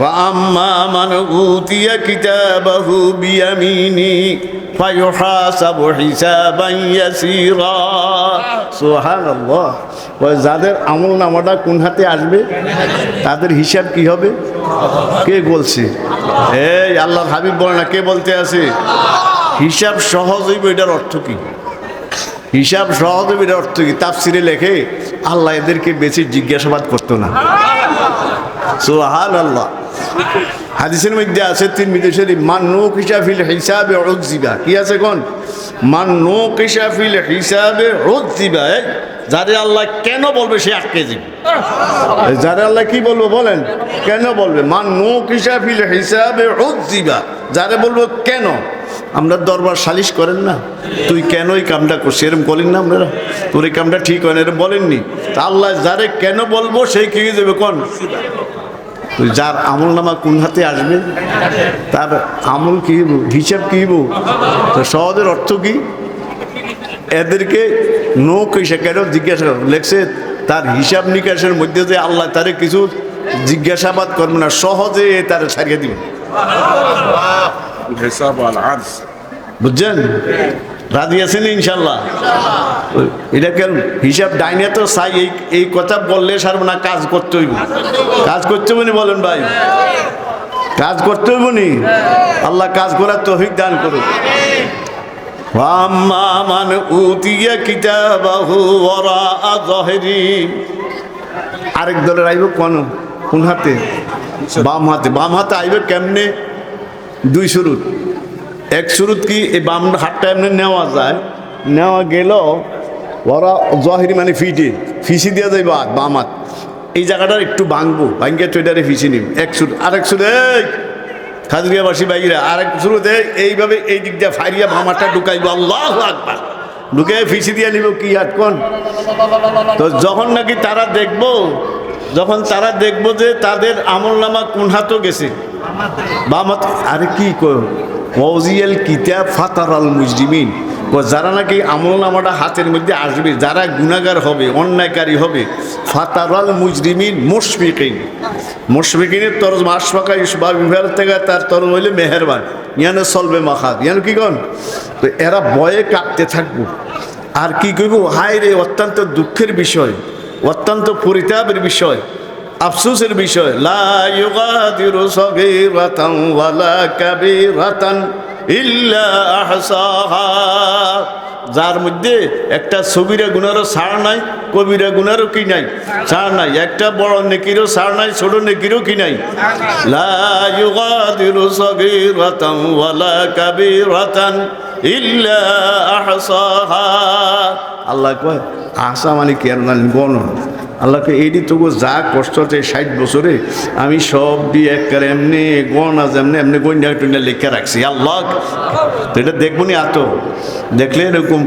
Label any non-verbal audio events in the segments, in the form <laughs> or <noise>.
فأما من أوتي كتابه بيمينه فيحاسب حسابا يسيرا سبحان الله ওই যাদের আমল নামাটা কোন হাতে আসবে তাদের হিসাব কি হবে কে বলছে এই আল্লাহ হাবিব বলে না কে বলতে আছে হিসাব সহজ হইব এটার অর্থ কি হিসাব সহজ হইব এটার অর্থ কি তাফসিরে লেখে আল্লাহ এদেরকে বেশি জিজ্ঞাসাবাদ করতো না সুহান আল্লাহ হাদিসের মধ্যে আছে তিন বিদেশের মান নোক হিসাবিল হিসাবে রোজিবা কি আছে কোন? মান নোক হিসাবিল হিসাবে রোজিবা যারে আল্লাহ কেন বলবে সে আটকে যাবে। যারে আল্লাহ কি বলব বলেন? কেন বলবে? মান নোক হিসাবিল হিসাবে রোজিবা যারে বলব কেন? আমরা দরবার সালিশ করেন না। তুই কেন এই কামটা করছিস? এরম বলেন না আপনারা। তোর এই কামটা ঠিক হয় না, এরম বলেননি। তা আল্লাহ যারে কেন বলব, সেই কি যাবে কোন? তো যার আমল নামা কোন হাতে আসবে তার আমল কী হিসাব কী তো সহজের অর্থ কী? এদেরকে নৌকেশে কেন জিজ্ঞাসা লেখছে তার হিসাব নিকাশের মধ্যে যে আল্লাহ তারে কিছু জিজ্ঞাসাবাদ করবে না সহজে তারা সারিয়ে দিবে। বুঝছেন? রাজি আছেন ইনশাল্লাহ এটা কেন হিসাব ডাইনে তো চাই এই এই কথা বললে সারব না কাজ করতে হইব কাজ করতে হইব নি বলেন ভাই কাজ করতে হইব নি আল্লাহ কাজ করার তৌফিক দান করুক وأما من أوتي كتابه وراء ظهري আরেক দলের আইব কোন কোন হাতে বাম হাতে বাম হাতে আইবে কেমনে দুই শুরুত এক শুরুত কি এই বাম হাতটা এমনি নেওয়া যায়? নেওয়া গেল ওরা জহিরি মানে ফিটে, ফিসি দিয়ে যাইব হাত বাম হাত। এই জায়গাটা একটু ভাঙবো ভাঙ্গে টুইটারে ফিসি নিব এক সুর আরেক সুর খাজুরিয়াবাসী বাইরা আরেক শুরুতে এইভাবে এই দিক দিয়ে ফাইরিয়া ভামাটা ঢুকাইব, আল্লাহ আকবার। ঢুকে ফিসি দিয়ে নিব কি হাত কোন? তো যখন নাকি তারা দেখব, যখন তারা দেখব যে তাদের আমল নামা কোন হাতও গেছে? বামাত আরে কি কৌজিয়াল কিতাব ফাতার আল মুজরিমিন যারা নাকি আমল নামাটা হাতের মধ্যে আসবে, যারা গুণাগার হবে, অন্যায়কারী হবে, ফাতারাল মুজরিমিন মুশফিকিন। মুশফিকিনের তরজ মাসফাকা ইসবা বিভাগ থেকে তার তরজ হইলে মেহেরবান। ইয়ানে চলবে মাখাদ। ইয়ান কি কন? তো এরা ভয়ে কাঁপতে থাকব। আর কি কইব? হায় রে অত্যন্ত দুঃখের বিষয়, অত্যন্ত পরিতাপের বিষয়। আফসোসের বিষয়, লা ইউগাদিরু সগীরাতান ওয়ালা কাবীরাতান ইল্লা আহসাহা। যার মধ্যে একটা সবিরা গুণারও ছাড় নাই, কবিরা গুণারও কি নাই? ছাড় নাই। একটা বড় নেকিরও ছাড় নাই, ছোট নেকিরও কি নাই? আল্লাহ কয় আশা মানে কি আর গণন আল্লাহকে এইটি তবু যা কষ্ট আছে ষাট বছরে, আমি সব দিয়ে একবার এমনি গনা যেমনি এমনি গন্যা টন্যা লিখে রাখছি। আল্লাহ! তো এটা দেখব নি এত। দেখলে এরকম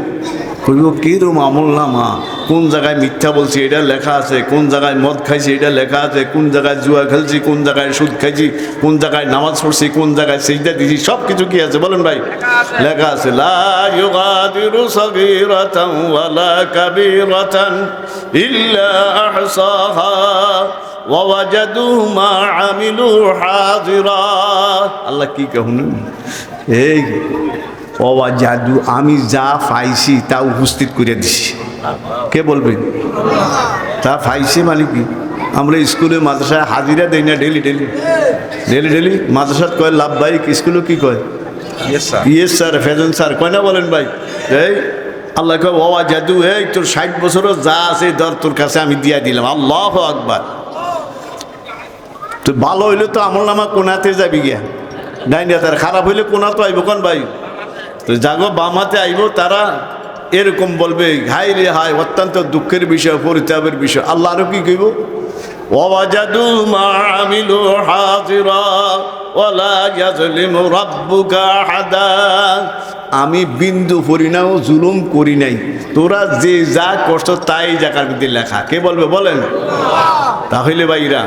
কইব কীরম আমল নামা কোন জায়গায় মিথ্যা বলছি এটা লেখা আছে। কোন জায়গায় মদ খাইছি এটা লেখা আছে। কোন জায়গায় জুয়া খেলছি কোন জায়গায় সুদ খাইছি কোন জায়গায় নামাজ পড়ছি কোন জায়গায় সেইটা দিছি সব কিছু কি আছে? বলেন ভাই। লেখা আছে। আল্লাহ কি কেহ এই অবা জাদু আমি যা পাইছি তা উপস্থিত করে দিছি। কে বলবেন তা পাইছে মানে কি? আমরা স্কুলে মাদ্রাসায় হাজিরা দেই না ডেলি ডেলি ডেলি ডেলি মাদ্রাসাত কয় লাভ বাইক স্কুলে কি কয়. ইয়েস স্যার ফেজন স্যার কয় না বলেন ভাই? এই আল্লাহ কয় বাবা জাদু এই তোর ষাট বছরও যা আছে ধর তোর কাছে আমি দিয়া দিলাম। আল্লাহ আকবার। তো ভালো হইলে তো আমল নামা কোনাতে যাবি গিয়া। তার খারাপ হইলে কোনা তো আইব কোন ভাই? তো জাগো বামাতে আইব তারা এরকম বলবে হাই রে হাই অত্যন্ত দুঃখের বিষয় পরিতাপের বিষয়। আল্লাহ আরও কি কইব? ওয়াজাদু মা আমিলু হাজিরা ওয়ালা ইয়াজলিমু রাব্বুকা আহাদা। আমি বিন্দু পরিণাম জুলুম করি নাই। তোরা যে যা কষ্ট তাই জায়গার মধ্যে লেখা। কে বলবে বলেন? তাহলে ভাইরা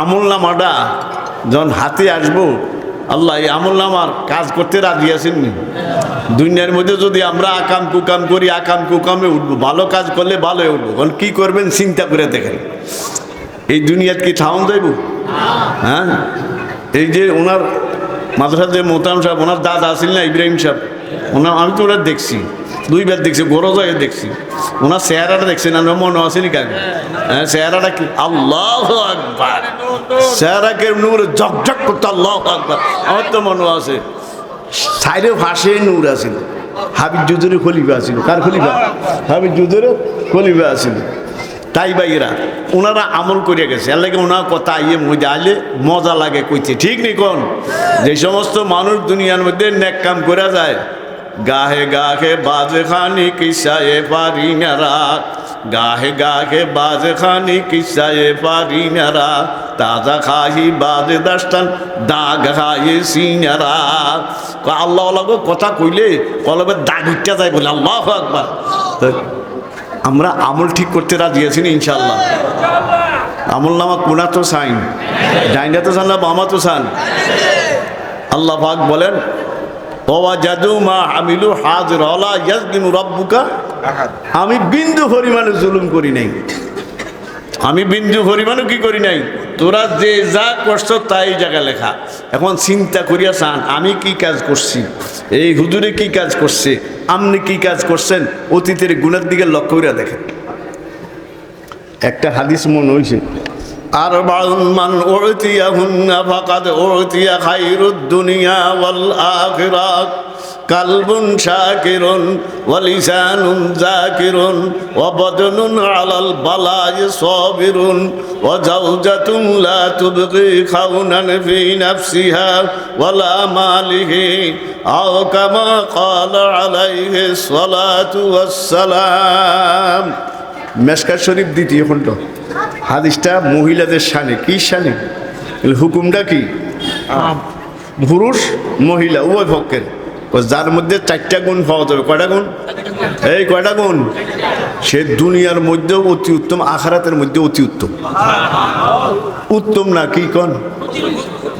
আমল নামাটা যখন হাতে আসব আল্লাহ, এই আমল নামার কাজ করতে রাজি আছেন নি? দুনিয়ার মধ্যে যদি আমরা আকাম কুকাম করি, আকাম কুকামে উঠবো। ভালো কাজ করলে ভালো উঠবো। কারণ কী করবেন চিন্তা করে দেখেন। এই দুনিয়াত কি ঠাউন যাইব হ্যাঁ? এই যে ওনার মাদ্রাসা যে মোতাম সাহেব, ওনার দাদা আসেন না, ইব্রাহিম সাহেব, ওনার আমি তো ওনার দেখছি। দুইবার দেখছি গরজায় দেখছি। ওনার চেহারাটা দেখছেন, আমার মনে আসেনি কাকে হ্যাঁ চেহারাটা কি? আল্লাহ আকবার। চেহারাকে নূর ঝকঝক করতো আল্লাহ আকবার। আমার তো মনে আছে, সাইডে ভাসে নূর আছিল। হাবিব জুজুরে খলিফা আছিল। কার খলিফা? হাবিব জুজুরে খলিফা আছিল। তাই বাইরা ওনারা আমল করে গেছে। এর লাগে ওনার কথা ইয়ে মধ্যে আইলে মজা লাগে কইতে। ঠিক নেই কোন? যে সমস্ত মানুষ দুনিয়ার মধ্যে নেক কাম করে যায় গাহে গাহে বাজে খানি কিসায়ে পারি না রাত গাহে গাহে বাজে খানি কিসায়ে পারি না রাত তাজা খাহি বাজে দাস্তান, দাগ খাহি সিনারা আল্লাহ আল্লাহ কথা কইলে কলবে দাগ উঠতে যায় বলে, আল্লাহ আকবার। তো আমরা আমল ঠিক করতে রাজি আছি না ইনশাল্লাহ আমল নামা কোনা তো সাইন? ডাইনা তো সান না বামা তো সান আল্লাহ পাক বলেন আমি বিন্দু পরিমাণে জুলুম করি নাই। আমি বিন্দু পরিমাণও কি করি নাই? তোরা যে যা করছ তাই জায়গা লেখা। এখন চিন্তা করিয়া চান আমি কি কাজ করছি? এই হুজুরে কি কাজ করছে? আপনি কি কাজ করছেন? অতীতের গুণের দিকে লক্ষ্য করিয়া দেখেন। একটা হাদিস মনে হয়েছে আর ওরতিয়া হুন্না ফাকাদ ওরতিয়া খাইরুদ দুনিয়া ওয়াল আখিরাত। কালবুন শাকিরুন ওয়ালিসানুন জাকিরুন ওয়াবদনুন আলাল বালাই সাবিরুন ওয়াজাওজাতুন লা তুবগি খাউনান ফি নাফসিহা ওয়ালা মালিহি। আও কামা ক্বালা আলাইহি সালাতু ওয়াসসালাম মেসকার শরীফ দ্বিতীয় খণ্ড। হাদিসটা মহিলাদের শানে কি শানে? এর হুকুমটা কি? পুরুষ মহিলা উভয় পক্ষের। যার মধ্যে চারটা গুণ পাওয়া যাবে কয়টা গুণ? এই কয়টা গুণ? সে দুনিয়ার মধ্যে অতি উত্তম আখারাতের মধ্যে অতি উত্তম। উত্তম না কি কন?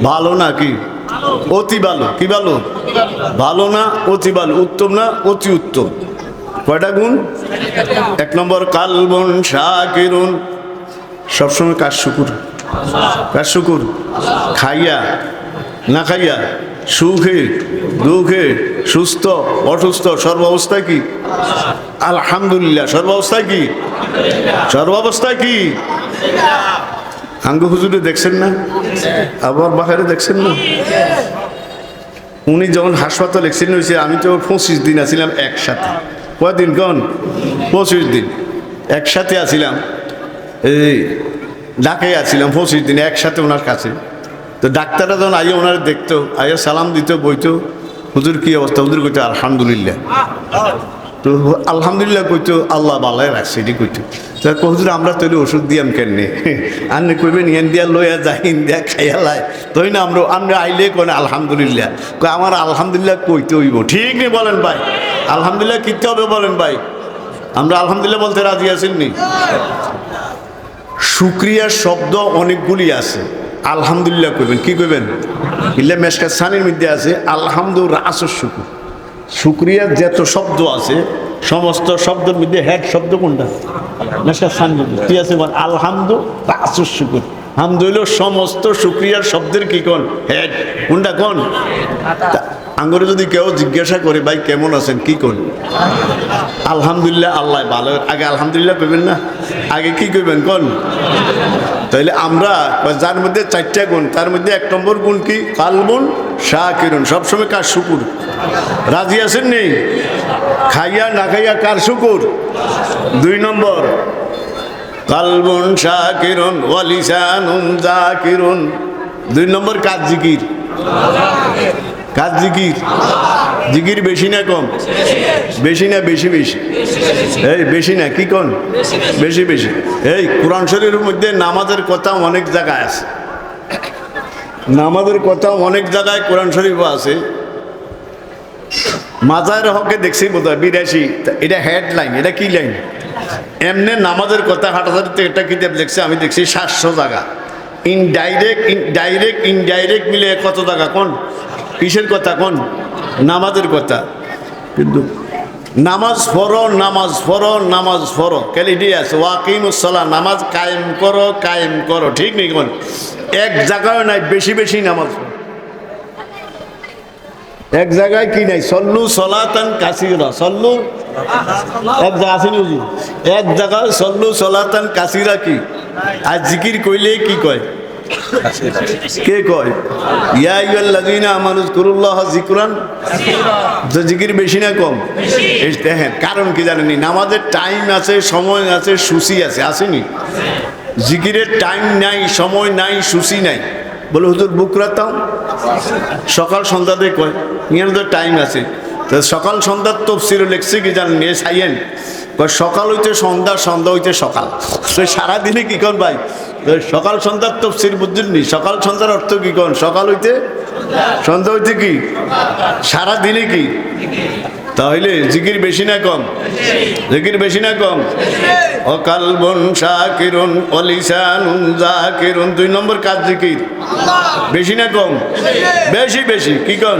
ভালো না কি? অতি ভালো কি ভালো? ভালো না অতি ভালো উত্তম না অতি উত্তম। কয়টা গুণ? এক নম্বর, কালবন শাকিরুন। সবসময় কার শুকুর? কার শুকুর? খাইয়া, না খাইয়া? সুখে, দুঃখে, সুস্থ, অসুস্থ সর্বাবস্থায় কি? আলহামদুলিল্লাহ সর্বাবস্থায় কি? সর্বাবস্থায় কি? আঙ্গ হুজুরে দেখছেন না? আবার বাহারে দেখছেন না? উনি যখন হাসপাতাল এক্সিডেন্ট হয়েছে, আমি তো পঁচিশ দিন আছিলাম একসাথে। কয়দিন কন? পঁচিশ দিন। একসাথে আছিলাম। এই ডাকে আছিলাম পঁচিশ দিন, একসাথে ওনার কাছে। তো ডাক্তাররা যখন আইয়া ওনার দেখতো, আইয়া সালাম দিত, বইতো, হুজুর কি অবস্থা? হুজুর কইতো, আলহামদুলিল্লাহ। তো আলহামদুলিল্লাহ কইতো, আল্লাহ বালায় রাখছে। এটি কইতো। হুজুর, আমরা তৈরি ওষুধ দিয়াম কেননে <laughs> আন্নে কইবেন ইয়ান দিয়া, লইয়া যাই দিয়া, খাইয়া লাই। তই না আমরা আমরা আইলে কোন আলহামদুলিল্লাহ। আমার আলহামদুলিল্লাহ কইতে হইব। ঠিক নেই বলেন ভাই। আলহামদুলিল্লাহ কিনতে হবে বলেন ভাই। আমরা আলহামদুলিল্লাহ বলতে রাজি আছেন নি। শুক্রিয়ার শব্দ অনেকগুলি আছে। আলহামদুলিল্লাহ কইবেন। কি কইবেন? ইল্লা মেশকা সানির মধ্যে আছে, আলহামদু রাসুর শুকুর। শুক্রিয়ার যত শব্দ আছে, সমস্ত শব্দের মধ্যে হেড শব্দ কোনটা? মেশকা সানির কি আছে বল? আলহামদু রাসুর শুকুর। হামদু হইল সমস্ত শুক্রিয়ার শব্দের কি কোন? হেড কোনটা কোন? আঙ্গুরে যদি কেউ জিজ্ঞাসা করে, ভাই, কেমন আছেন? কি কোন আলহামদুলিল্লাহ, আল্লাহ ভালো। আগে আলহামদুলিল্লাহ কইবেন না, আগে কি কইবেন কোন? তাইলে আমরা যার মধ্যে চারটা গুণ, তার মধ্যে এক নম্বর গুণ কি? কালবুন শাকিরুন। সবসময় কার শুকুর? রাজি আছেন নেই? খাইয়া না খাইয়া কার শুকুর? দুই নম্বর, কালবুন শাকিরুন ওয়ালিসানুন জাকিরুন। দুই নম্বর কার জিকির? কাজ জিকির? জিকির বেশি না কম? বেশি না, বেশি বেশি। এই, বেশি না, কি কোন? বেশি বেশি। এই, কোরআন শরীরের মধ্যে নামাজের কথা অনেক জায়গায় আছে। নামাজের কথা অনেক জায়গায় কোরআন শরীফ আছে। মাজার হকে দেখছি বোধ হয় বিরাশি এটা হেডলাইন এটা কি লাইন এমনি নামাজের কথা হাটাহাটিতে একটা কিতাব দেখছি, আমি দেখছি সাতশো জায়গা। ইনডাইরেক্ট ডাইরেক্ট ইনডাইরেক্ট মিলে কত জায়গা, কোন? কিসের কথা কোন? নামাজের কথা। কিন্তু নামাজ পড়ো নামাজ পড়ো নামাজ পড়ো। কেলিডি আছে ওয়াকিমুসলা নামাজ কায়েম করো কায়েম করো। ঠিক নেই কোন? এক জায়গায় নাই বেশি বেশি নামাজ এক জায়গায় কি নাই? সল্লু সলাতান কাসিরা। সল্লু? এক জায়গা আছে এক জায়গায় সল্লু সলাতান কাসিরা কি? আর জিকির কইলে কি কয়? কে কয়? ইয়া আইয়ুহাল্লাযীনা আমানু যকুরুল্লাহ যিকরান। তো জিকির বেশি না কম? দেখেন কারণ কি জানেন নামাজের টাইম আছে সময় আছে সূচি আছে আসেনি? জিকিরের টাইম নাই সময় নাই সূচি নাই। বলে হুজুর বুক রাখতাম? সকাল সন্ধ্যাতে কয় ইয়ার তো টাইম আছে। তো সকাল সন্ধ্যার তফসিরও লেখছে কি জানেন? এ সাইয়েন। কয় সকাল হইতে সন্ধ্যা সন্ধ্যা হইতে সকাল। তো সারাদিনে কি কন ভাই? সকাল সন্ধ্যার তফসির বুঝলেননি সকাল সন্ধ্যার অর্থ কি কন? সকাল হইতে সন্ধ্যা হইতে কি? সারাদিনে কি? তাহলে জিকির বেশি না কম? জিকির বেশি না কম? অকালবন শাকিরুন অলিসানুন জাকিরুন। দুই নম্বর কাজ জিকির। বেশি না কম? বেশি বেশি। কি কন?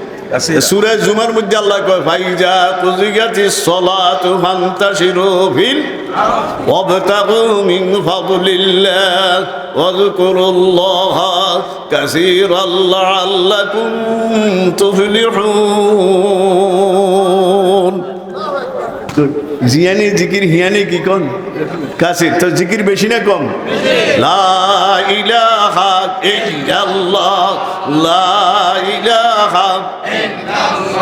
সুরে জুমার মধ্যে আল্লাহ কয় ফাইজা কুজিগাতি সলাতু ফান্তাশিরু ফিল ওয়াবতাগু মিন ফাদলিল্লাহ ওয়াজকুরুল্লাহ কাসীরান লাআল্লাকুম তুফলিহুন। তো জিয়ানি জিকির হিয়ানি কি কোন? কাসির। তো জিকির বেশি না কম? লা ইলাহা ইল্লাল্লাহ লা ইলাহা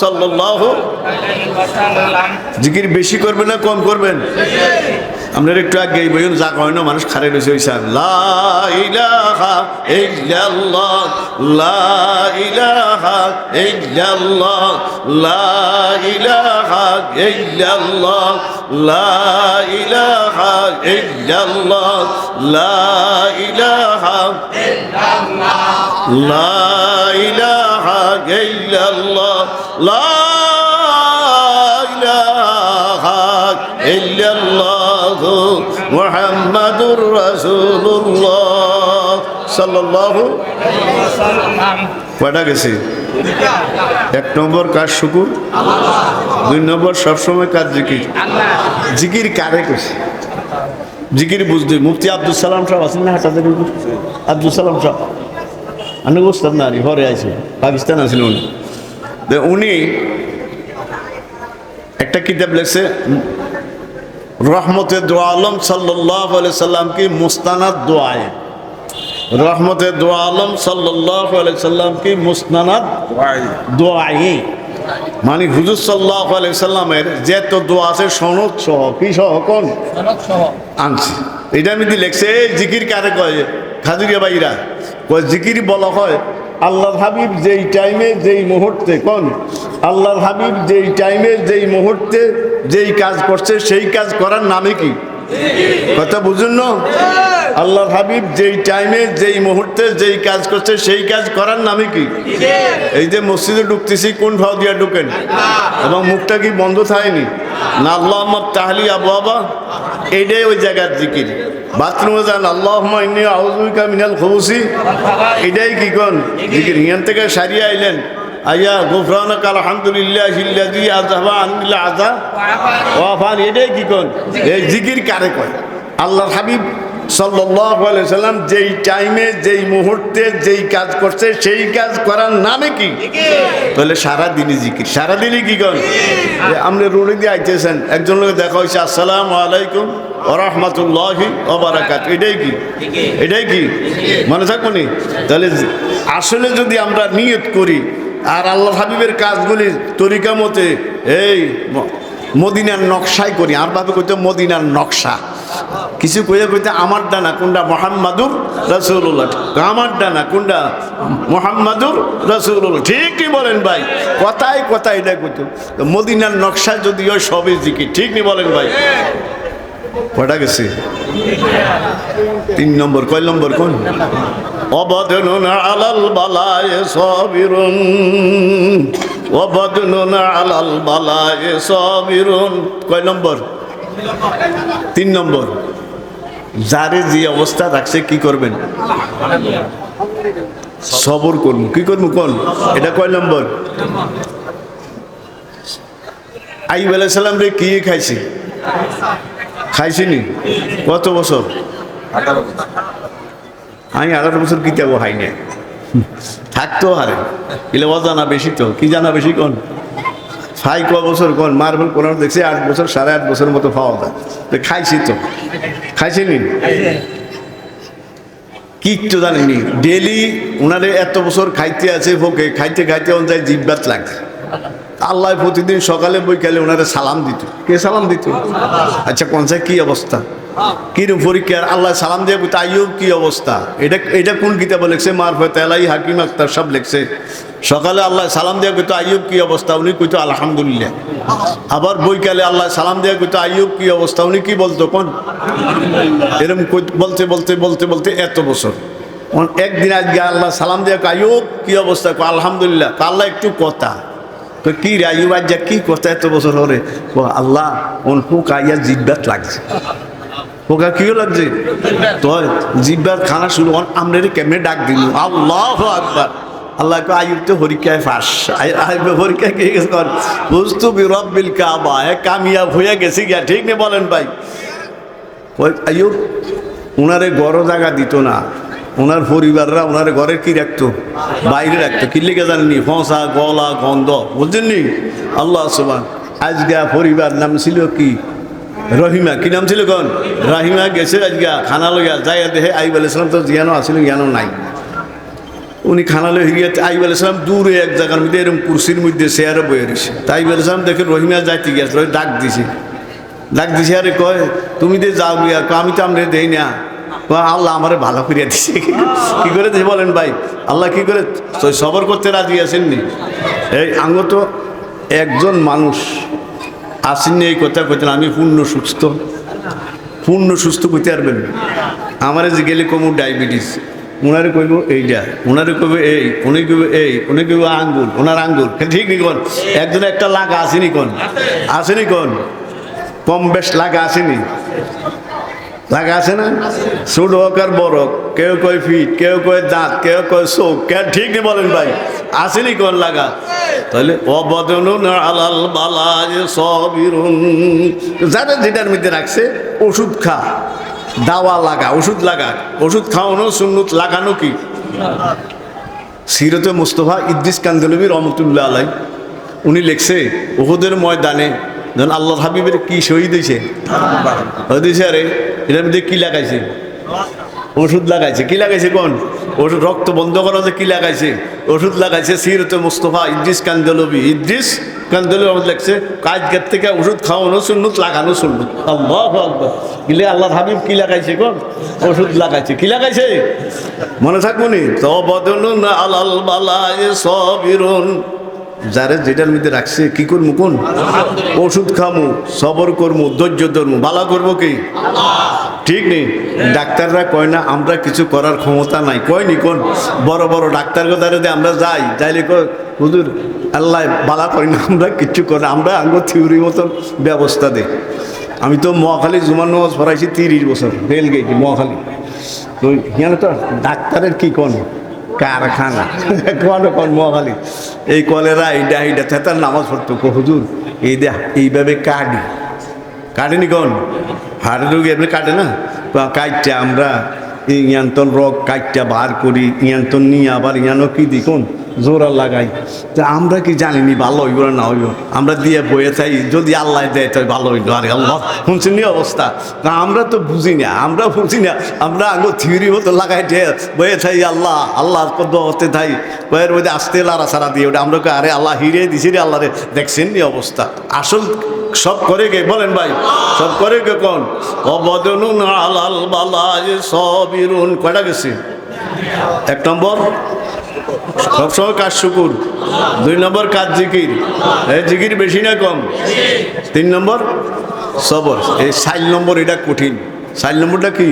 সাল্লাল্লাহু জিকির বেশি করবে না কম করবেন? আপনার একটু আগে এই বইন যা কয় না, মানুষ খারে রয়েছে ওই সার লা এক নম্বর কাজ শুকুর? দুই নম্বর সবসময় কাজ জিকির? জিকির কারে কইছে জিকির বুঝতে মুফতি আব্দুল সালাম সাহেব আছেন না হাটাতে আব্দুল সালাম সাহেব। আমি বুঝতাম ঘরে আছে পাকিস্তান আছিল উনি। উনি একটা কিতাব লেখছে রহমতে দোয়া আলম সাল্লাহ সাল্লাম কি মুস্তানাদ দোয়ায়। রহমতে দোয়া আলম সাল্লাহ সাল্লাম কি মুস্তানাদ দোয়াই মানে হুজুর সাল্লাহ সাল্লামের যে তো দোয়া আছে সনদ সহ কি সহ কোন? এটা আমি লেখছে জিকির কারে কয় খাজুরিয়া বাইরা জিকির বলা হয়, আল্লাহর হাবিব যেই টাইমে যেই মুহূর্তে, কোন? আল্লাহর হাবিব যেই টাইমে যেই মুহূর্তে যেই কাজ করছে, সেই কাজ করার নামে কি? কথা বুঝুন না? আল্লাহর হাবিব যেই টাইমে যেই মুহূর্তে যেই কাজ করছে, সেই কাজ করার নামে কি? এই যে মসজিদে ঢুকতেছি, কোন ভাও দিয়া ঢুকেন? এবং মুখটা কি বন্ধ থাকেনি? না আল্লাহ আমার তাহলি আবু আবা এইটাই ওই জায়গার জিকির। বাথরুমে যান আল্লাহ ইন্নি আউজুবিকা মিনাল খবুসি। এটাই কি কোন? জিকির। হিয়ান থেকে সারিয়ে আইলেন। আইয়া গুফরানক আলহামদুলিল্লাহ হিল্লাজি আযহাবা আনিল্লাহ আযা। ওয়াফান। এটাই কি কোন? এই জিকির কারে কয়? আল্লাহর হাবিব সাল্লাল্লাহু আলাইহি সাল্লাম যেই টাইমে, যেই মুহূর্তে, যেই কাজ করছে, সেই কাজ করার নামে কি? তাহলে সারা দিনই জিকির। সারা দিনই কি কন? আপনি রোডে দিয়ে আইতেছেন। একজন লোক দেখা হয়েছে আসসালামু আলাইকুম। এটাই কি? এটাই কি? মনে থাকব তাহলে আসলে যদি আমরা নিয়ত করি আর আল্লাহ হাবিবের কাজগুলি তরিকা মতে এই মদিনার নকশাই করি, আর ভাবে কইতে মদিনার নকশা। কিছু কইয়া কইতে আমার ডানা কোনটা মোহাম্মদুর রাসুল্লাহ আমার ডানা কোনটা মোহাম্মদুর রাসুল্লাহ ঠিকই বলেন ভাই? কথাই কথাই এটা কইতো। মদিনার নকশা যদি যদিও সবই জিকি ঠিক নি বলেন ভাই? কটা গেছে? তিন নম্বর, কয় নম্বর কোন? অবদনুন আলাল বালায় সবিরুন। অবদনুন আলাল বালায় সবিরুন। কয় নম্বর? তিন নম্বর। যারে যে অবস্থা রাখছে, কি করবেন? সবর করব কি করব কোন? এটা কয় নম্বর? আইব আলাইসাল্লাম রে, কি খাইছে? খাইছিনি? কত বছর? আমি আঠারো বছর কি যাব হাই না থাকতো হারে। এলে অজানা বেশি তো কি জানা বেশি কোন? ফাই ক বছর কোন? মার্বেল কোন দেখছি আট বছর সাড়ে আট বছর মতো পাওয়া যায়। তো খাইছি তো। খাইছিনি? কিচ্ছু জানেনি। ডেলি ওনারে এত বছর খাইতে আছে ফোকে খাইতে খাইতে ওন যায় জিব্বাত লাগছে। আল্লাহ প্রতিদিন সকালে বৈকালে ওনারে সালাম দিত। কে সালাম দিত? আচ্ছা কোনসা কি অবস্থা? কিরম পরীক্ষার? আল্লাহ সালাম দিয়ে আইয়ুব কি অবস্থা? এটা এটা কোন কিতাবে লিখছে? মারফত এলাই হাকিম আক্তার সব লিখছে। সকালে আল্লাহ সালাম দিয়ে কইতো আইয়ুব কি অবস্থা? উনি কইতো আলহামদুলিল্লাহ। আবার বৈকালে আল্লাহ সালাম দিয়ে কইতো আইয়ুব কি অবস্থা? উনি কি বলতো কোন? এরকম বলতে বলতে বলতে বলতে এত বছর। একদিন আজকে আল্লাহ সালাম দিয়ে কয়, আইয়ুব কি অবস্থা? আলহামদুলিল্লাহ। আল্লাহ একটু কথা। কয়, কি রে আইয়ুব আজ যা কি কথা এত বছর হরে ও আল্লাহ ওন হুক আইয়া জিব্বাত লাগছে। পোকা কিও লাগছে? তো জিব্বার খানা শুরু হন আমরা কেমনে ডাক দিল? আল্লাহ আকবার। আল্লাহ কয় আইয়ুব তো হরিকায় ফাঁস। হরিকায় কে গেছে? কন বুঝতু বিরব্বিল কাবা এ কামিয়াব হয়ে গেছে গিয়া ঠিক নেই বলেন ভাই। ওই আইয়ুব ওনারে গড় জায়গা দিত না। ওনার পরিবাররা ওনার ঘরে কি রাখতো? বাইরে রাখতো। কি লিখে জানেনি ফসা, গলা, গন্ধ। বুঝছেননি আল্লাহ সুবান আজগা পরিবার নাম ছিল কি? রহিমা। কি নাম ছিল কোন? রাহিমা গেছে আজগা খানা লইয়া। যাই দেহে আইব আলাইসালাম তো জ্ঞানও আছিল জ্ঞানও নাই। উনি খানা লই হিরিয়া আইব আলাইসালাম দূরে এক জায়গার মধ্যে এরকম কুর্সির মধ্যে চেয়ারে বয়ে রয়েছে তাই আলাইসালাম দেখে রহিমা যাইতে গিয়েছিল ডাক দিছে। ডাক দিছে, আরে কয়, তুমি যে যাও গিয়া আমি তো আমরা দেই না। আল্লাহ আমারে ভালো করিয়া দিছে। কি করে দিছে বলেন ভাই? আল্লাহ কি করে সবর করতে রাজি আসেননি এই আঙ্গ তো একজন মানুষ। আসেননি এই কথা কইতেন আমি পূর্ণ সুস্থ। পূর্ণ সুস্থ কইতে পারবেন। আমারে যে গেলে কমু ডায়াবেটিস। ওনারে কইব এইটা ওনারে কইব এই, উনি কইব এই, উনি কইব আঙ্গুল ওনার আঙ্গুল <laughs> ঠিক নি কোন? একজন একটা লাগা আসেনি কোন? আসেনি কোন? কম বেশ লাগা আসেনি। লাগা আছে না? ছোট হোক আর বড় কেউ কয় ফিট, কেউ কয় দাঁত, কেউ কয় চোখ কে ঠিক বলেন ভাই। আসেনি কোন লাগা? তাহলে অবদনুন আলাল বালাজ সবিরুন। যারা যেটার মধ্যে রাখছে, ওষুধ খা। দাওয়া লাগা, ওষুধ লাগা। ওষুধ খাওয়ানো সুন্নত, লাগানো কি? সিরতে মুস্তফা ইদ্রিস কান্দলবী রহমতুল্লাহ আলাই উনি লিখছে ওহুদের ময়দানে যখন আল্লাহ হাবিবের কি শহীদ হয়েছে হয়েছে আরে, এটার মধ্যে কি লাগাইছে? ওষুধ লাগাইছে। কি লাগাইছে কোন? ওষুধ রক্ত বন্ধ করা যে কি লাগাইছে? ওষুধ লাগাইছে সিরতে মুস্তফা ইদ্রিস কান্দলবি। ইদ্রিস কান্দলবি আমাদের লাগছে কাজ কাজগার থেকে ওষুধ খাওয়ানো সুন্নত, লাগানো সুন্নত। আল্লাহ আকবার। গিলে আল্লাহ হাবিব কি লাগাইছে কোন? ওষুধ লাগাইছে। কি লাগাইছে? মনে থাকব নি তো বদলুন আলাল বালায় সবিরুন। যারে যেটার মধ্যে রাখছে কি করব কোন? ওষুধ খামু সবর করব ধৈর্য ধরবো বালা করব কি? ঠিক নেই। ডাক্তাররা কয় না আমরা কিছু করার ক্ষমতা নাই। কয়নি কোন? বড় বড় ডাক্তার কথারে যে আমরা যাই। যাইলে কয় হুজুর আল্লাহ বালা করি না আমরা কিচ্ছু করি না আমরা আঙ্গ থিওরি মতন ব্যবস্থা দিই আমি তো মহাখালী জুমান নামাজ পড়াইছি তিরিশ বছর রেল গেছি মহাখালী। তো এখানে তো ডাক্তারের কি কোন? কারখানা। কোন কোন মহালি এই কলেরা এইটা এইটা থেতার নামাজ পড়তো। হুজুর, এই দেখ এইভাবে কাটি কাটেনি কোন? হাড়ের রোগী এমনি কাটে না? কাইটটা আমরা ইয়ান্তন রোগ কাইটটা বার করি, ইয়ান্তন নিয়ে আবার ইয়ানো কি দিই জোরা লাগাই। তা আমরা কি জানিনি ভালো হইব না হইব? আমরা দিয়ে বয়ে চাই, যদি আল্লাহ দেয় তাই ভালো হইল। আরে আল্লাহ, শুনছেন নি অবস্থা? তা আমরা তো বুঝি না, আমরা বুঝি না। আমরা আগে থিওরি মতো লাগাই দিয়ে বয়ে চাই আল্লাহ আল্লাহ হতে থাই বইয়ের মধ্যে আসতে লারা সারা দিয়ে ওটা আমরা আরে আল্লাহ হিরে দিছি রে আল্লাহ রে, দেখছেন নি অবস্থা? আসল সব করে গে বলেন ভাই, সব করে গে কোন? অবদনুন আলাল বালায় সবিরুন। কয়টা গেছে? এক নম্বর? সবসময় কাজ শুকুর দুই নম্বর কাজ জিকির এই জিকির বেশি না কম তিন নম্বর সবর এই সাইল নম্বর এটা কঠিন সাইল নম্বরটা কি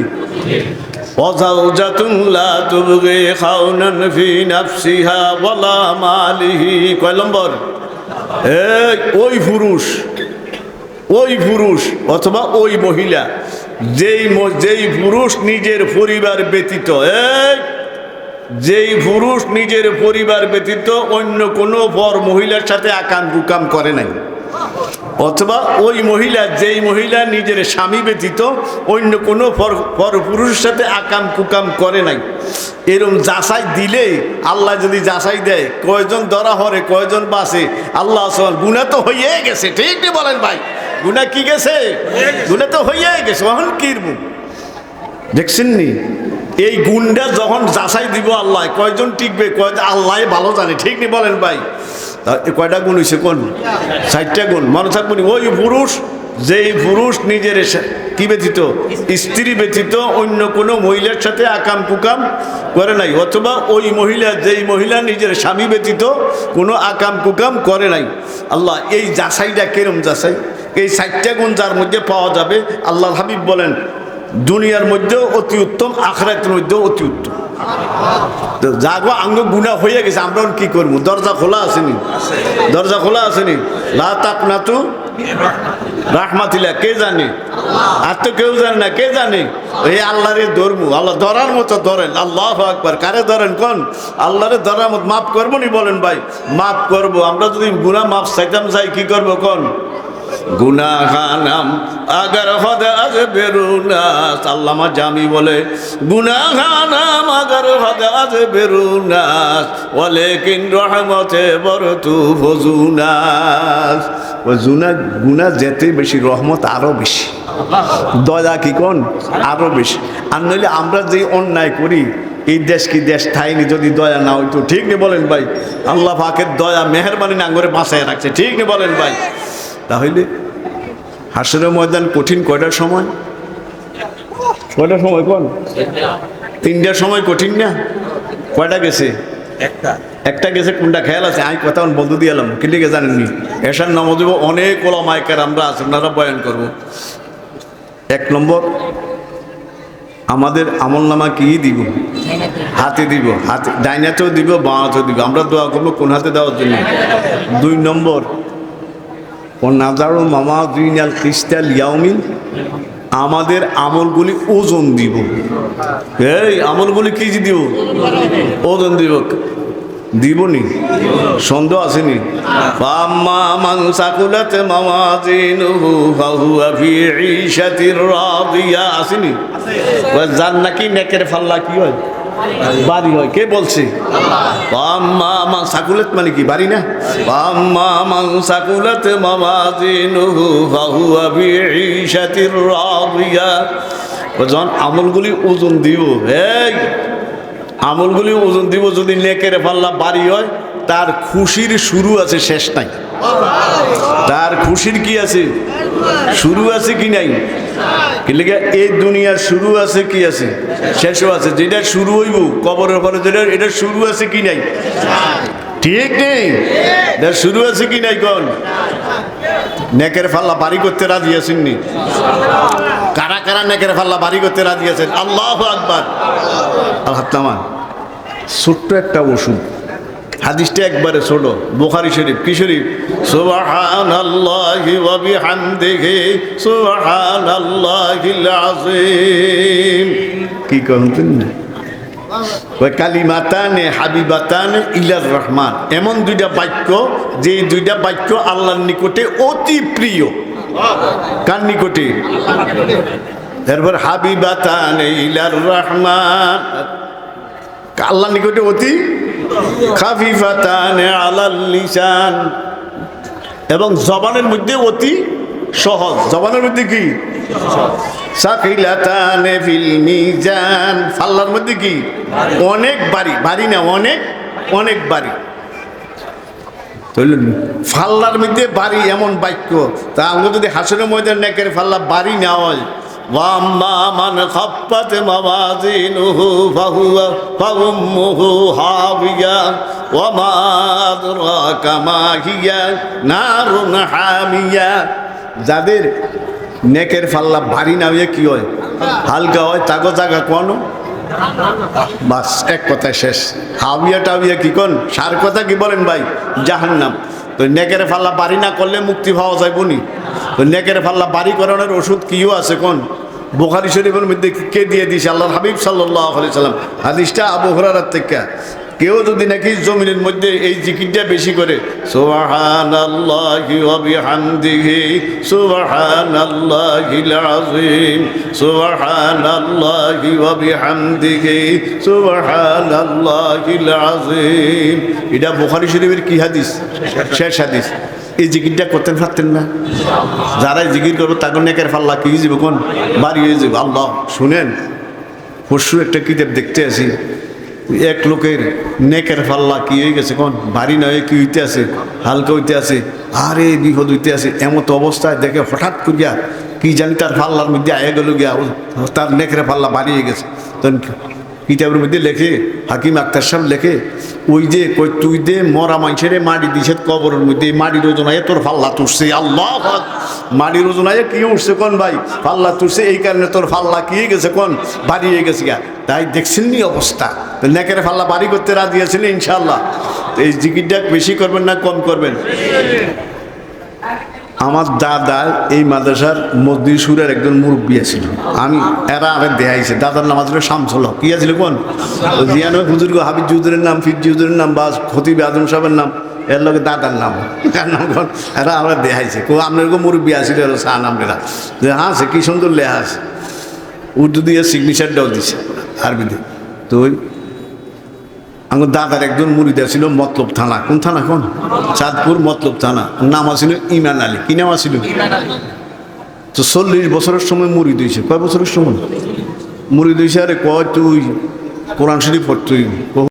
وزوجة لا تبغي خونا في نفسها ولا ماله কয় নম্বর এই ওই পুরুষ ওই পুরুষ অথবা ওই মহিলা যেই ম- যেই পুরুষ নিজের পরিবার ব্যতীত এই যেই পুরুষ নিজের পরিবার ব্যতীত অন্য কোনো পর মহিলার সাথে আকাম কুকাম করে নাই। অথবা ওই মহিলা যেই মহিলা নিজের স্বামী ব্যতীত অন্য কোনো পর পর পুরুষের সাথে আকাম কুকাম করে নাই। এরম যাচাই দিলে আল্লাহ যদি যাচাই দেয় কয়জন ধরা হরে কয়জন বাসে আল্লাহ আসল গুণা তো হয়ে গেছে। ঠিক বলেন ভাই? গুণা কি গেছে? গুণা তো হয়ে গেছে। অহন কিরবু দেখছেন নি? এই গুণটা যখন যাচাই দিব আল্লাহ, কয়জন টিকবে? কয়জন? আল্লাহ ভালো জানে, ঠিক নি বলেন ভাই? কয়টা গুণ হয়েছে কোন? ষাটটা গুণ। মনে থাকব ওই পুরুষ, যেই পুরুষ নিজের কি ব্যতীত? স্ত্রী ব্যতীত অন্য কোনো মহিলার সাথে আকাম কুকাম করে নাই, অথবা ওই মহিলা, যেই মহিলা নিজের স্বামী ব্যতীত কোনো আকাম কুকাম করে নাই। আল্লাহ, এই যাচাইটা কেরম যাচাই? এই ষাটটা গুণ যার মধ্যে পাওয়া যাবে? আল্লাহ হাবিব বলেন দুনিয়ার মধ্যেও অতি উত্তম, আখরাতের মধ্যেও অতি উত্তম। যাগো আঙ্গ গুণা হয়ে গেছে, আমরা কি করব? দরজা খোলা আসেনি দরজা খোলা আসেনি লা তাক না তু রাহমাতিল্লাহ, কে জানে? আর তো কেউ জানে না, কে জানে? এই আল্লাহরে ধরবো, আল্লাহ ধরার মতো ধরেন, আল্লাহ আকবার। কারে ধরেন কোন? আল্লাহরে ধরার মতো, মাফ করব নি বলেন ভাই? মাফ করব, আমরা যদি গুণা মাফ চাইতাম চাই কি করব কোন? আল্লামা জামি বলে রহমতে বড় তু ফজুনাস জুনা গুনা যেতে বেশি, রহমত আরও বেশি। দয়া কি কোন? আরও বেশি। আর নইলে আমরা যে অন্যায় করি, এই দেশ কি দেশ থাইনি যদি দয়া না হইতো। ঠিক নেই বলেন ভাই। আল্লাহ পাকের দয়া, মেহরবানি না করে বাঁচায় রাখছে। ঠিক নেই বলেন ভাই। তাহলে হাসরের ময়দান কঠিন কয়টার সময়? কয়টার সময় কোন? তিনটার সময় কঠিন না? কয়টা গেছে? একটা। একটা গেছে কোনটা খেয়াল আছে? আমি কথা বন্ধু দিয়ে এলাম কি লিখে জানেননি। এসার নামাজ দিব অনেক ওলা মাইকার আমরা আছে ওনারা বয়ান করব। এক নম্বর আমাদের আমল নামা কি দিব? হাতে দিব হাতে ডাইনাতেও দিব বাঁহাতেও দিব। আমরা দোয়া করব কোন হাতে দেওয়ার জন্য? দুই নম্বর ও নাজারু মামা দিনাল ক্রিস্টাল ইয়াউমিন, আমাদের আমলগুলি ওজন দিব। এই, আমলগুলি কি দিব? ওজন দিব। দিবনি? সন্দেহ আসেনি? ফাম্মা মান সাকুলাত মাওয়াজিনুহু ফাহুয়া ফি ঈশাতির রাদিয়া। আসেনি? যার নাকি নেকের ফাল্লা কি হয়? বাড়ি হয় কে বলছে? পাম্মা মা সাকুলাত মানে কি, বাড়ি না? পাম্মা মান সাকুলাত মাওয়াজিনুহু ফাহুয়া ফি ঈশাতির রাদিয়া যখন আমলগুলি ওজন দিব। এই, আমলগুলি ওজন দিব যদি নেকের পাল্লা বাড়ি হয়, তার খুশির শুরু আছে, শেষ নাই। তার খুশির কি আছে? শুরু আছে কি নাই? কি লেগে এই দুনিয়ার শুরু আছে কি আছে? শেষও আছে। যেটা শুরু হইব, কবরের পরে যেটা, এটা শুরু আছে কি নাই? ঠিক নেই। এটা শুরু আছে কি নাই কোন? নেকের ফাল্লা বাড়ি করতে রাজি আছেননি কারা কারা নেকের ফাল্লা বাড়ি করতে রাজি আছেন? আল্লাহ আকবার। হাত ছোট্ট একটা ওষুধ। হাদিসটা একবারে ছোট বুখারি শরীফ। কি শরীফ? সুবহানাল্লাহি ওয়া বিহামদিহি, সুবহানাল্লাহিল আযীম। কি কহতেন না ওই কালিমাতানে হাবিবাতানে ইলার রহমান। এমন দুইটা বাক্য যে দুইটা বাক্য আল্লাহর নিকটে অতি প্রিয়। কার নিকটে? তারপর হাবিবাতানে ইলার রহমান। আল্লাহর নিকটে অতি খাফিফাতানে আলাল লিসান। এবং জবানের মধ্যে অতি সহজ। জবানের মধ্যে কি? সাকিলাতানে ফিল মিজান। ফাল্লার মধ্যে কি? অনেক বাড়ি। বাড়ি না অনেক অনেক বাড়ি। ফাল্লার মধ্যে বাড়ি এমন বাক্য। তা আমরা যদি হাসনের ময়দান নেকের ফাল্লা বাড়ি না হয় মান খাপ্পাত মাওয়াজিনুহু ফাহুয়া ফাউম্মুহু হাবিয়া ওয়ামা আদরাকা মা হিয়া নারুন হামিয়া যাদের নেকের ফাল্লা ভারী না হইয়া কি হয়? হালকা হয়, তাগো জায়গা কোনো? বাস, এক কথায় শেষ। হাবিয়া টাবিয়া কি কোন? সার কথা কি বলেন ভাই? জাহান্নাম। তো নেকের ফাল্লা বাড়ি না করলে মুক্তি পাওয়া যায় বনি তো নেকের ফাল্লা বাড়ি করানোর ওষুধ কিও আছে কোন? বোখারি শরীফের মধ্যে কে দিয়ে দিয়েছে? আল্লাহ হাবিব সাল্লাহ সাল্লাম হাদিসটা আবু হরার থেকে। কেউ যদি নাকি জমিনের মধ্যে এই জিকিরটা বেশি করে সুবাহান আল্লাহি ওয়া বিহামদিহি সুবহানাল্লাহিল আযীম সুবহানাল্লাহি ওয়া বিহামদিহি সুবহানাল্লাহিল আযীম এটা বোখারি শরীফের কি হাদিস? শেষ হাদিস। এই জিকিরটা করতেন পারতেন না। যারা জিকির করব তাকে নেকের ফাল্লা কি যাবে কোন? বাড়ি হয়ে যাবে। আল্লাহ, শুনেন, পরশু একটা কিতাব দেখতে আসি। এক লোকের নেকের ফাল্লা কি হয়ে গেছে কোন? ভারী নয় কি হইতে আছে? হালকা হইতে আছে? আরে, বিপদ হইতে আছে। এমত অবস্থায় দেখে হঠাৎ করিয়া কি জানি তার ফাল্লার মধ্যে আয়ে গেল গিয়া, তার নেকরে ফাল্লা বাড়িয়ে গেছে। কিতাবের মধ্যে লেখে, হাকিম আক্তার সাহেব লেখে, ওই যে কই তুই দে মরা মানুষের মাটি দিছে কবরের মধ্যে মাটির ওজনায় তোর ফাল্লা তুলছে আল্লাহ। মাটির ওজনায় কি উঠছে কোন ভাই? ফাল্লা তুলছে এই কারণে তোর ফাল্লা কি গেছে কোন? বাড়িয়ে গেছে গা। তাই দেখছেন নি অবস্থা। তো নেকের ফাল্লা বাড়ি করতে রাজি আছেন ইনশাল্লাহ এই জিকিরটা বেশি করবেন না কম করবেন? আমার দাদা এই মাদ্রাসার মজদিসুরের একজন মুরব্বী ছিল আমি, এরা আরে দেখাইছে দাদার নাম আসলে শামসুল হক। কি আছে কোন? জিয়ানো হুজুর হাবিজ জুদুরের নাম ফিরজি হুজুরের নাম বা খতিব আজম সাহেবের নাম, এর লগে দাদার নাম। এর নাম এরা আমরা দেখাইছে কো আপনার মুরব্বী আসছিল এরা শাহ নামরা যে হ্যাঁ সে কি সুন্দর লেখা আছে। উর্দু দিয়ে সিগনেচারটাও দিছে। আরবিতে তো ওই আমার দাদার একজন মুড়িদা ছিল মতলব থানা। কোন থানা কোন? চাঁদপুর মতলব থানা। নাম আছিল ইমান আলী। কি নাম আছিল? তো চল্লিশ বছরের সময় মুড়ি দিয়েছে কয় বছরের সময়? মুড়ি দিয়েছে আরে কয় তুই? কোরআন শরীফ পড় তুই।